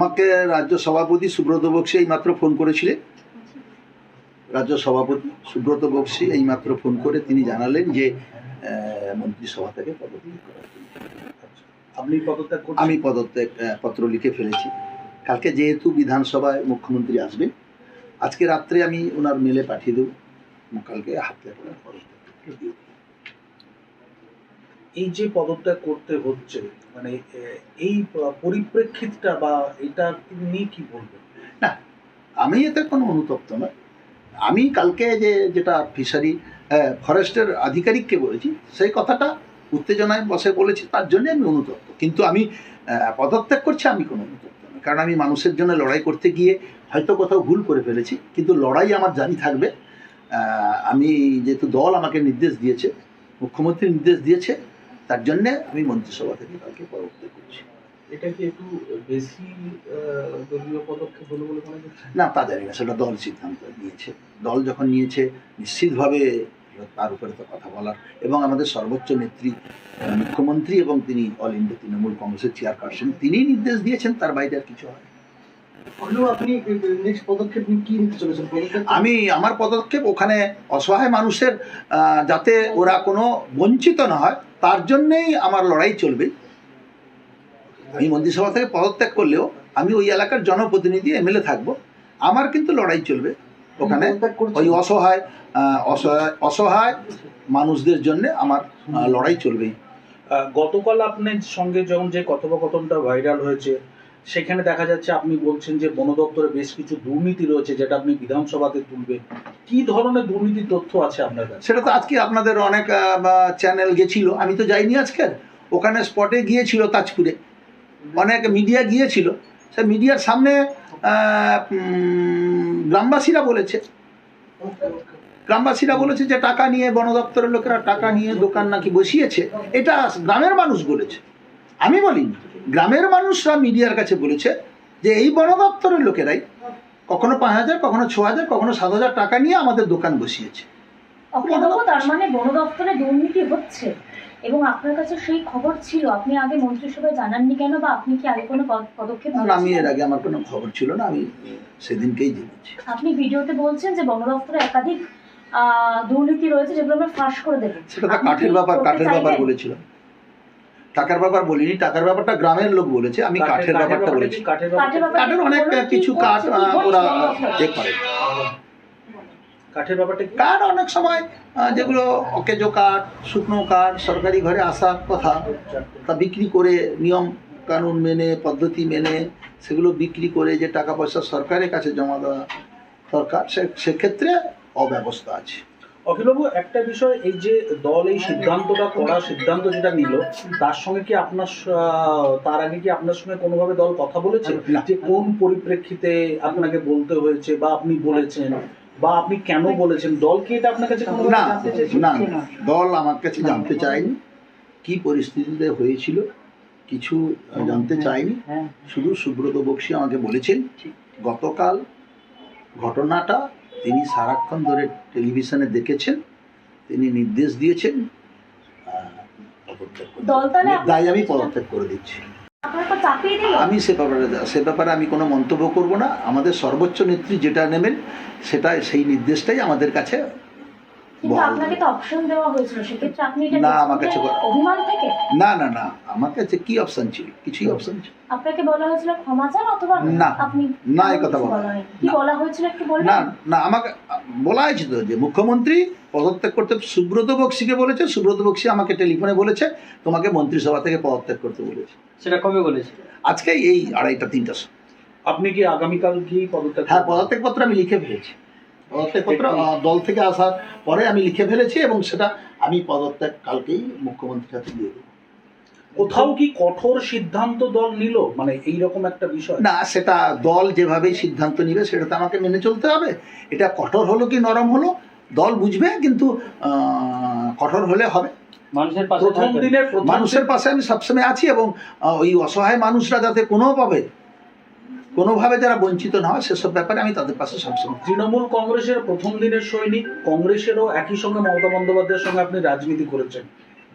আমাকে রাজ্য সভাপতি সুব্রত বক্সি এইমাত্র ফোন করেছিলেন রাজ্য সভাপতি সুব্রত বক্সি এইমাত্র ফোন করে তিনি জানালেন যে মন্ত্রিসভা থেকে পদত্যাগ করার আপনি পদত্যাগ আমি পদত্যাগ পত্র লিখে ফেলেছি। কালকে যেহেতু বিধানসভায় মুখ্যমন্ত্রী আসবেন আজকে রাত্রে আমি ওনার মেলে পাঠিয়ে দেবো। কালকে হাত লেখার পদত্যাগ। এই যে পদত্যাগ করতে হচ্ছে মানে এই পরিপ্রেক্ষিতটা বা এটা নিয়ে কি বলবেন? আমি এতে কোনো অনুতপ্ত নয় আমি কালকে যে, যেটা ফিশারি ফরেস্টের আধিকারিককে বলেছি, সেই কথাটা উত্তেজনায় বসে বলেছি, তার জন্য আমি অনুতপ্ত। কিন্তু আমি পদত্যাগ করছি, আমি কোনো অনুতপ্ত নয় কারণ আমি মানুষের জন্য লড়াই করতে গিয়ে হয়তো কোথাও ভুল করে ফেলেছি, কিন্তু লড়াই আমার জারি থাকবে। আমি যেহেতু দল আমাকে নির্দেশ দিয়েছে, মুখ্যমন্ত্রী নির্দেশ দিয়েছে তার জন্যে আমি মন্ত্রিসভা থেকে কালকে পরবর্তী করছি। এটা কি একটু বেশি দলীয় পদক্ষেপ হলো বলে মনে হচ্ছে? না তা জানি না সেটা দল সিদ্ধান্ত নিয়েছে। দল যখন নিয়েছে নিশ্চিতভাবে তার উপরে তো কথা বলার। এবং আমাদের সর্বোচ্চ নেত্রী মুখ্যমন্ত্রী এবং তিনি অল ইন্ডিয়া তৃণমূল কংগ্রেসের চেয়ারপারসন তিনি নির্দেশ দিয়েছেন তার বাইরে আর কিছু হয় আপনি নেক্সট পদক্ষেপ কি নিতে চলেছেন? আমি আমার পদক্ষেপ ওখানে অসহায় মানুষের যাতে ওরা কোনো বঞ্চিত না হয় তার জন্যেই আমার লড়াই চলবে। আমি মন্ত্রিসভা থেকে পদত্যাগ করলেও আমি ওই এলাকার জনপ্রতিনিধি এমএলএ থাকব। আমার কিন্তু লড়াই চলবে ওখানে। ওই অসহায় অসহায় অসহায় মানুষদের জন্য আমার লড়াই চলবেই। গতকাল আপনার সঙ্গে যখন যে কথোপকথনটা ভাইরাল হয়েছে সেখানে দেখা যাচ্ছে আপনি বলছেন যে বন দপ্তরে বেশ কিছু দুর্নীতি রয়েছে যেটা আপনি বিধানসভাতে তুলবেন। কি ধরনের দুর্নীতির তথ্য আছে আপনার কাছে? সেটা তো আজকে আপনাদের অনেক চ্যানেল গেছিল। আমি তো যাইনি আজকে। ওখানে স্পটে গিয়েছিল তাজপুরে। অনেক মিডিয়া গিয়েছিল। সে মিডিয়ার সামনে গ্রামবাসীরা বলেছে। গ্রামবাসীরা বলেছে যে টাকা নিয়ে বন দপ্তরের লোকেরা টাকা নিয়ে দোকান নাকি বসিয়েছে। এটা গ্রামের মানুষ বলেছে। আমি বলিনি গ্রামের মানুষরা মিডিয়ার কাছে বলেছে যে এই বন দপ্তরের লোকেরাই কখনো পাঁচ হাজার কখনো ছ হাজার কখনো সাত হাজার টাকা নিয়ে আমাদের দোকান বসিয়েছে। তার মানে বন দপ্তরে দুর্নীতি হচ্ছে? এবং আপনার কাছে সেই খবর ছিল? আপনি আগে মন্ত্রিসভায় জানাননি কেন বা আপনি কি আগে কোনো পদক্ষেপ আমি এর আগে আমার কোনো খবর ছিল না আমি সেদিনকেই জেনেছি। আপনি ভিডিওতে বলছেন যে বন দপ্তরে একাধিক দুর্নীতি রয়েছে যেগুলো আমরা ফাঁস করে দেবো। সেটা কাঠের ব্যাপার কাঠের ব্যাপার বলেছিলাম। টাকার ব্যাপার বলিনি টাকার ব্যাপারটা গ্রামের লোক বলেছে আমি কাঠের ব্যাপারটা বলেছি। কাঠের অনেক কিছু কাঠ ওরা? এ করে কাঠের ব্যাপারটা কাঠ অনেক সময় যেগুলো অকেজো কাঠ শুকনো কাঠ সরকারি ঘরে আসার কথা তা বিক্রি করে নিয়ম কানুন মেনে পদ্ধতি মেনে সেগুলো বিক্রি করে যে টাকা পয়সা সরকারের কাছে জমা দেওয়া দরকার সে সেক্ষেত্রে অব্যবস্থা আছে। অখিলবাবু একটা বিষয় এই যে দল এই সিদ্ধান্তটা করার সিদ্ধান্ত যেটা নিল তার সঙ্গে কি আপনার তার আগে কি আপনার সঙ্গে কোনোভাবে দল কথা বলেছে? যে কোন পরিপ্রেক্ষিতে আপনাকে বলতে হয়েছে বা আপনি বলেছেন বা আপনি কেন বলেছেন? দল কি এটা আপনার কাছে না না দল আমার কাছে জানতে চায়নি। কি পরিস্থিতিতে হয়েছিল কিছু জানতে চায়নি। হ্যাঁ শুধু সুব্রত বক্সি আমাকে বলেছেন গতকাল ঘটনাটা তিনি সারাক্ষণ ধরে টেলিভিশনে দেখেছেন তিনি নির্দেশ দিয়েছেন তাই আমি পদত্যাগ করে দিচ্ছি। আমি সে ব্যাপারে সে ব্যাপারে আমি কোনো মন্তব্য করব না। আমাদের সর্বোচ্চ নেত্রী যেটা নেবেন সেটা সেই নির্দেশটাই আমাদের কাছে কিন্তু আপনাকে তো অপশন দেওয়া হয়েছিল সেক্ষেত্রে আপনি এটা না, আমার কাছে অভিমান থেকে? না না না আমার কাছে কি অপশন ছিল? কিছুই অপশন ছিল আপনাকে বলা হয়েছিল ক্ষমা চান অথবা না, আপনি না, এই কথা বলা বলা কি না। বলা হয়েছিল একটু বলবেন? না আমাকে বলা যে মুখ্যমন্ত্রী পদত্যাগ করতে সুব্রত বক্সিকে বলেছে সুব্রত বক্সি আমাকে টেলিফোনে বলেছে তোমাকে মন্ত্রিসভা থেকে পদত্যাগ করতে বলেছে। সেটা কবে বলেছে? আজকে এই আড়াইটা তিনটা সময়। আপনি কি আগামীকাল কি পদত্যাগ হ্যাঁ? পদত্যাগ পত্র আমি লিখে ফেলেছি। পদত্যাগ পত্র আহ, দল থেকে আসার পরে আমি লিখে ফেলেছি এবং সেটা আমি পদত্যাগ কালকেই মুখ্যমন্ত্রীর হাতে দিয়ে দেবো। কোথাও কি কঠোর সিদ্ধান্ত দল নিল? মানে এই রকম একটা বিষয়। না সেটা দল যেভাবে সিদ্ধান্ত নিবে সেটা তো আমাকে মেনে চলতে হবে। এটা কঠোর হলো কি নরম হলো দল বুঝবে কিন্তু কঠোর হলে হবে। মানুষের পাশে প্রথম। দিনের মানুষের পাশে আমি সবসময় আছি এবং ওই অসহায় মানুষরা যাতে কোনোভাবে কোনোভাবে যারা বঞ্চিত না হয় সেসব ব্যাপারে আমি তাদের পাশে সবসময় তৃণমূল কংগ্রেসের প্রথম দিনের সৈনিক কংগ্রেসেরও একই সঙ্গে মমতা বন্দ্যোপাধ্যায়ের সঙ্গে আপনি রাজনীতি করেছেন।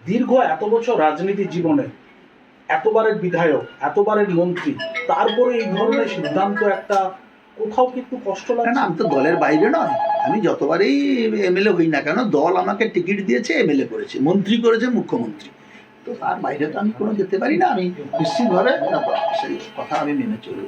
দীর্ঘ এত বছর রাজনীতি জীবনে এতবারের বিধায়ক এতবারের মন্ত্রী তারপরে এই ধরনের সিদ্ধান্ত একটা কোথাও কিন্তু কষ্ট লাগে না আমি তো দলের বাইরে নয়। আমি যতবারই এমএলএ হই না কেন দল আমাকে টিকিট দিয়েছে এমএলএ করেছে মন্ত্রী করেছে মুখ্যমন্ত্রী। তো তার বাইরে তো আমি কোনো যেতে পারি না আমি নিশ্চিতভাবে সেই কথা আমি মেনে চলব।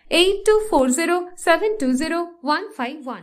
eight two four zero seven two zero one five one.